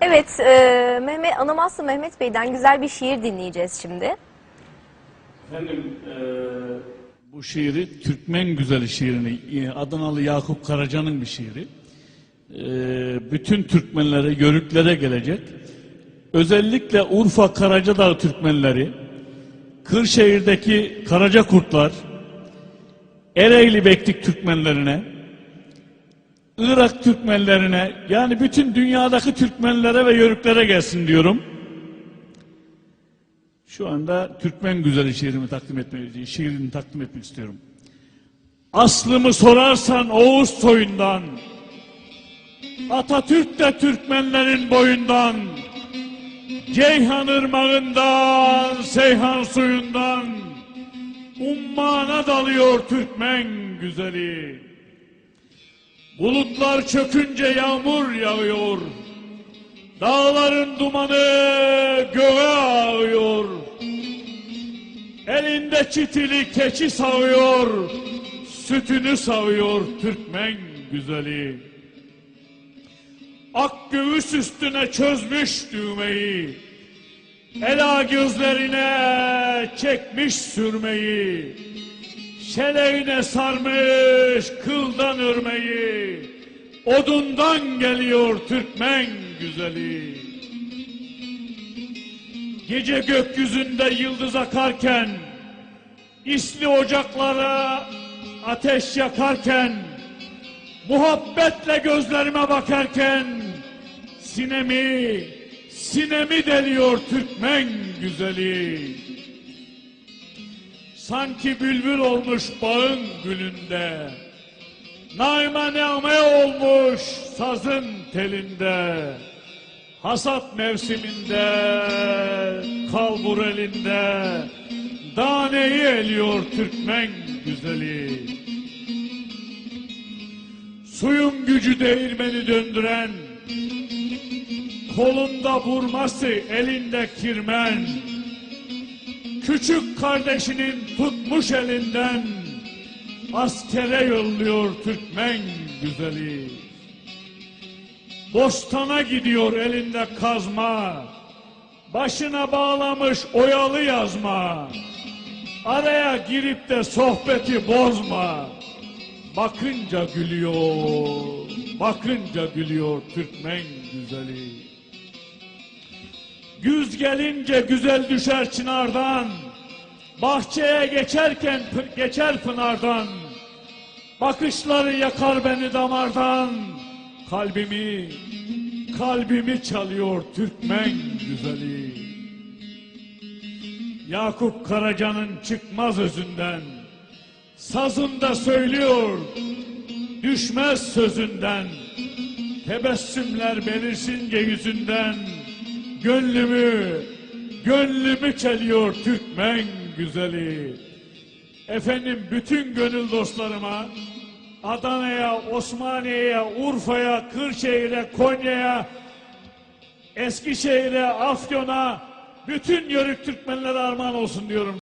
Evet, e, Mehmet Anamaslı Mehmet Bey'den güzel bir şiir dinleyeceğiz şimdi. Efendim eee, bu şiiri Türkmen Güzeli şiirini e, Adanalı Yakup Karaca'nın bir şiiri. Eee, bütün Türkmenlere, Yörüklere gelecek. Özellikle Urfa Karacadağ Türkmenleri, Kırşehir'deki Karaca Kurtlar, Ereğli Bektik Türkmenlerine, Irak Türkmenlerine yani bütün dünyadaki Türkmenlere ve Yörüklere gelsin diyorum. Şu anda Türkmen güzeli şiirimi takdim etmek, şiirini takdim etmek istiyorum. Aslımı sorarsan Oğuz soyundan, Atatürk de Türkmenlerin boyundan, Ceyhan ırmağından, Seyhan suyundan, Ummana dalıyor Türkmen güzeli. Bulutlar çökünce yağmur yağıyor. Dağların dumanı göğe ağıyor. Elinde çitili keçi sağıyor. Sütünü sağıyor Türkmen güzeli. Ak göğüs üstüne çözmüş düğmeyi. Ela gözlerine çekmiş sürmeyi. Şeleğine sarmış kıldan örmeyi. Odundan geliyor Türkmen güzeli. Gece gökyüzünde yıldız akarken, isli ocaklara ateş yakarken, muhabbetle gözlerime bakarken, sinemi, sinemi deliyor Türkmen güzeli. Sanki bülbül olmuş bağın gülünde, Naime name olmuş sazın telinde, Hasat mevsiminde, kalbur elinde, Daneyi eliyor Türkmen güzeli. Suyun gücü değirmeni döndüren, Kolunda vurması elinde kirmen, Küçük kardeşinin tutmuş elinden, askere yolluyor Türkmen güzeli. Bostana gidiyor elinde kazma, başına bağlamış oyalı yazma. Araya girip de sohbeti bozma. Bakınca gülüyor, bakınca gülüyor Türkmen güzeli. Güz gelince güzel düşer çınardan, bahçeye geçerken geçer pınardan. Bakışları yakar beni damardan. Kalbimi, kalbimi çalıyor Türkmen güzeli. Yakup Karaca'nın çıkmaz özünden. Sazında söylüyor, düşmez sözünden. Tebessümler belirsince yüzünden. Gönlümü, gönlümü çeliyor Türkmen güzeli. Efendim bütün gönül dostlarıma Adana'ya, Osmaniye'ye, Urfa'ya, Kırşehir'e, Konya'ya, Eskişehir'e, Afyon'a bütün yörük Türkmenlere armağan olsun diyorum.